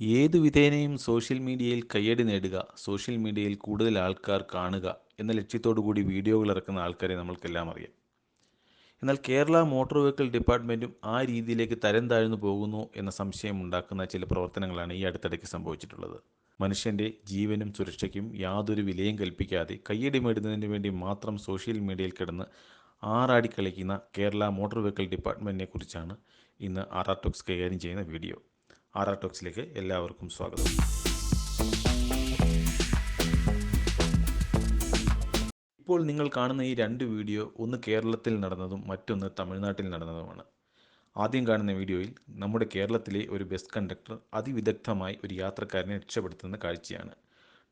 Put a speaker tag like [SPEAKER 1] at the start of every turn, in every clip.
[SPEAKER 1] ഏതു വിധേനയും സോഷ്യൽ മീഡിയയിൽ കയ്യടി നേടുക സോഷ്യൽ മീഡിയയിൽ കൂടുതൽ ആൾക്കാർ കാണുക എന്ന ലക്ഷ്യത്തോടു കൂടി വീഡിയോകൾ ഇറക്കുന്ന ആൾക്കാരെ നമ്മൾക്കെല്ലാം അറിയാം. എന്നാൽ കേരള മോട്ടോർ വെഹിക്കിൾ ഡിപ്പാർട്ട്മെന്റും ആ രീതിയിലേക്ക് തരം താഴ്ന്നു പോകുന്നു എന്ന സംശയം ഉണ്ടാക്കുന്ന ചില പ്രവർത്തനങ്ങളാണ് ഈ അടുത്തിടയ്ക്ക് സംഭവിച്ചിട്ടുള്ളത്. മനുഷ്യന്റെ ജീവനും സുരക്ഷയ്ക്കും യാതൊരു വിലയും കൽപ്പിക്കാതെ കയ്യടി മേടുന്നതിന് വേണ്ടി മാത്രം സോഷ്യൽ മീഡിയയിൽ കിടന്ന് ആറാടി കളിക്കുന്ന കേരള മോട്ടോർ വെഹിക്കിൾ ഡിപ്പാർട്ട്മെന്റിനെ കുറിച്ചാണ് ഇന്ന് ആർ ആർ ടോക്സ് കൈകാര്യം ചെയ്യുന്ന വീഡിയോ. ആർ ആർ ടോക്സിലേക്ക് എല്ലാവർക്കും സ്വാഗതം. ഇപ്പോൾ നിങ്ങൾ കാണുന്ന ഈ രണ്ട് വീഡിയോ ഒന്ന് കേരളത്തിൽ നടന്നതും മറ്റൊന്ന് തമിഴ്നാട്ടിൽ നടന്നതുമാണ്. ആദ്യം കാണുന്ന വീഡിയോയിൽ നമ്മുടെ കേരളത്തിലെ ഒരു ബസ് കണ്ടക്ടർ അതിവിദഗ്ധമായി ഒരു യാത്രക്കാരനെ രക്ഷപ്പെടുത്തുന്ന കാഴ്ചയാണ്.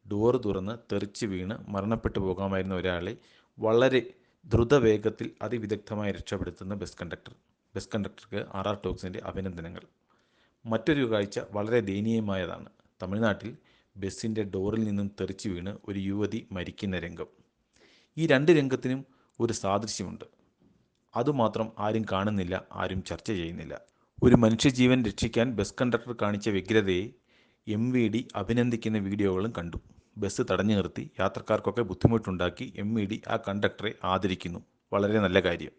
[SPEAKER 1] ഡോർ തുറന്ന് തെറിച്ച് വീണ് മരണപ്പെട്ടു പോകാമായിരുന്ന ഒരാളെ വളരെ ദ്രുതവേഗത്തിൽ അതിവിദഗ്ധമായി രക്ഷപ്പെടുത്തുന്ന ബസ് കണ്ടക്ടർ. ബസ് കണ്ടക്ടർക്ക് ആർ ആർ ടോക്സിന്റെ അഭിനന്ദനങ്ങൾ. മറ്റൊരു കാഴ്ച വളരെ ദയനീയമായതാണ്. തമിഴ്നാട്ടിൽ ബസ്സിന്റെ ഡോറിൽ നിന്നും തെറിച്ചു വീണ് ഒരു യുവതി മരിക്കുന്ന രംഗം. ഈ രണ്ട് രംഗത്തിനും ഒരു സാദൃശ്യമുണ്ട്. അതുമാത്രം ആരും കാണുന്നില്ല ആരും ചർച്ച ചെയ്യുന്നില്ല. ഒരു മനുഷ്യജീവൻ രക്ഷിക്കാൻ ബസ് കണ്ടക്ടർ കാണിച്ച വ്യഗ്രതയെ എം വി ഡി അഭിനന്ദിക്കുന്ന വീഡിയോകളും കണ്ടു. ബസ് തടഞ്ഞു നിർത്തി യാത്രക്കാർക്കൊക്കെ ബുദ്ധിമുട്ടുണ്ടാക്കി എം വി ഡി ആ കണ്ടക്ടറെ ആദരിക്കുന്നു. വളരെ നല്ല കാര്യം.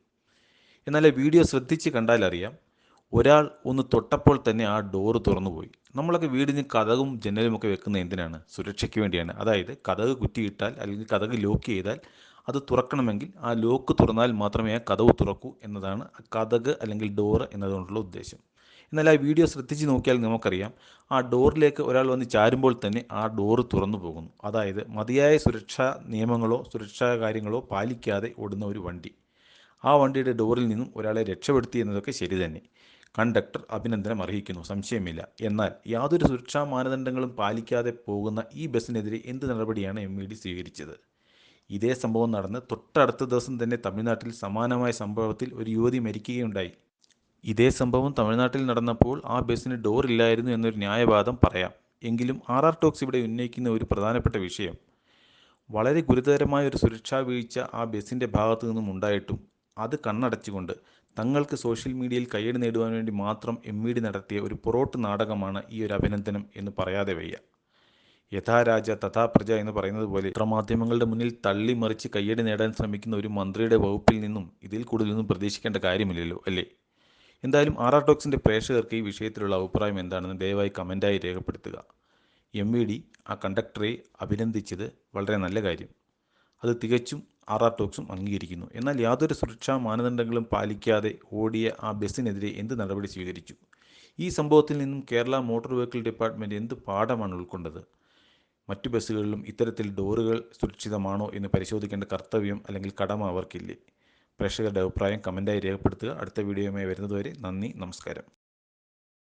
[SPEAKER 1] എന്നാൽ വീഡിയോ ശ്രദ്ധിച്ച് കണ്ടാൽ അറിയാം ഒരാൾ ഒന്ന് തൊട്ടപ്പോൾ തന്നെ ആ ഡോറ് തുറന്നുപോയി. നമ്മളൊക്കെ വീടിന് കഥകും ജനലുമൊക്കെ വെക്കുന്ന എന്തിനാണ്? സുരക്ഷയ്ക്ക് വേണ്ടിയാണ്. അതായത് കഥക് കുറ്റിയിട്ടാൽ അല്ലെങ്കിൽ കഥക് ലോക്ക് ചെയ്താൽ അത് തുറക്കണമെങ്കിൽ ആ ലോക്ക് തുറന്നാൽ മാത്രമേ ആ കഥവ് തുറക്കൂ എന്നതാണ് കഥക് അല്ലെങ്കിൽ ഡോറ് എന്നതുകൊണ്ടുള്ള ഉദ്ദേശം. എന്നാൽ ആ വീഡിയോ ശ്രദ്ധിച്ച് നോക്കിയാൽ നമുക്കറിയാം ആ ഡോറിലേക്ക് ഒരാൾ വന്ന് ചാരുമ്പോൾ തന്നെ ആ ഡോറ് തുറന്നു പോകുന്നു. അതായത് മതിയായ സുരക്ഷാ നിയമങ്ങളോ സുരക്ഷാ കാര്യങ്ങളോ പാലിക്കാതെ ഓടുന്ന ഒരു വണ്ടി. ആ വണ്ടിയുടെ ഡോറിൽ നിന്നും ഒരാളെ രക്ഷപ്പെടുത്തി എന്നതൊക്കെ ശരി തന്നെ. കണ്ടക്ടർ അഭിനന്ദനം അർഹിക്കുന്നു. സംശയമില്ല. എന്നാൽ യാതൊരു സുരക്ഷാ മാനദണ്ഡങ്ങളും പാലിക്കാതെ പോകുന്ന ഈ ബസ്സിനെതിരെ എന്ത് നടപടിയാണ് എം ഇ ഡി സ്വീകരിച്ചത്? ഇതേ സംഭവം നടന്ന് തൊട്ടടുത്ത ദിവസം തന്നെ തമിഴ്നാട്ടിൽ സമാനമായ സംഭവത്തിൽ ഒരു യുവതി മരിക്കുകയുണ്ടായി. ഇതേ സംഭവം തമിഴ്നാട്ടിൽ നടന്നപ്പോൾ ആ ബസ്സിന് ഡോർ ഇല്ലായിരുന്നു എന്നൊരു ന്യായവാദം പറയാം. എങ്കിലും ആർ ആർ ടോക്സ് ഇവിടെ ഉന്നയിക്കുന്ന ഒരു പ്രധാനപ്പെട്ട വിഷയം. വളരെ ഗുരുതരമായ ഒരു സുരക്ഷാ വീഴ്ച ആ ബസ്സിന്റെ ഭാഗത്തു നിന്നും ഉണ്ടായിട്ടും അത് കണ്ണടച്ചുകൊണ്ട് തങ്ങൾക്ക് സോഷ്യൽ മീഡിയയിൽ കയ്യടി നേടുവാൻ വേണ്ടി മാത്രം എം ഇ ഡി നടത്തിയ ഒരു പൊറോട്ട് നാടകമാണ് ഈ ഒരു അഭിനന്ദനം എന്ന് പറയാതെ വയ്യ. യഥാ രാജ തഥാ പ്രജ എന്ന് പറയുന്നത് പോലെ പത്രമാധ്യമങ്ങളുടെ മുന്നിൽ തള്ളി മറിച്ച് കയ്യടി നേടാൻ ശ്രമിക്കുന്ന ഒരു മന്ത്രിയുടെ വകുപ്പിൽ നിന്നും ഇതിൽ കൂടുതലൊന്നും പ്രതീക്ഷിക്കേണ്ട കാര്യമില്ലല്ലോ അല്ലേ? എന്തായാലും ആർ ആർ ടോക്സിന്റെ പ്രേക്ഷകർക്ക് ഈ വിഷയത്തിലുള്ള അഭിപ്രായം എന്താണെന്ന് ദയവായി കമന്റായി രേഖപ്പെടുത്തുക. എം വി ഡി ആ കണ്ടക്ടറെ അഭിനന്ദിച്ചത് വളരെ നല്ല കാര്യം. അത് തികച്ചും ആർ ആർ ടോക്സും അംഗീകരിക്കുന്നു. എന്നാൽ യാതൊരു സുരക്ഷാ മാനദണ്ഡങ്ങളും പാലിക്കാതെ ഓടിയ ആ ബസ്സിനെതിരെ എന്ത് നടപടി സ്വീകരിച്ചു? ഈ സംഭവത്തിൽ നിന്നും കേരള മോട്ടോർ വെഹിക്കിൾ ഡിപ്പാർട്ട്മെന്റ് എന്ത് പാഠമാണ് ഉൾക്കൊണ്ടത്? മറ്റു ബസ്സുകളിലും ഇത്തരത്തിൽ ഡോറുകൾ സുരക്ഷിതമാണോ എന്ന് പരിശോധിക്കേണ്ട കർത്തവ്യം അല്ലെങ്കിൽ കടമ അവർക്കില്ലേ? പ്രേക്ഷകരുടെ അഭിപ്രായം കമന്റായി രേഖപ്പെടുത്തുക. അടുത്ത വീഡിയോയുമായി വരുന്നതുവരെ നന്ദി നമസ്കാരം.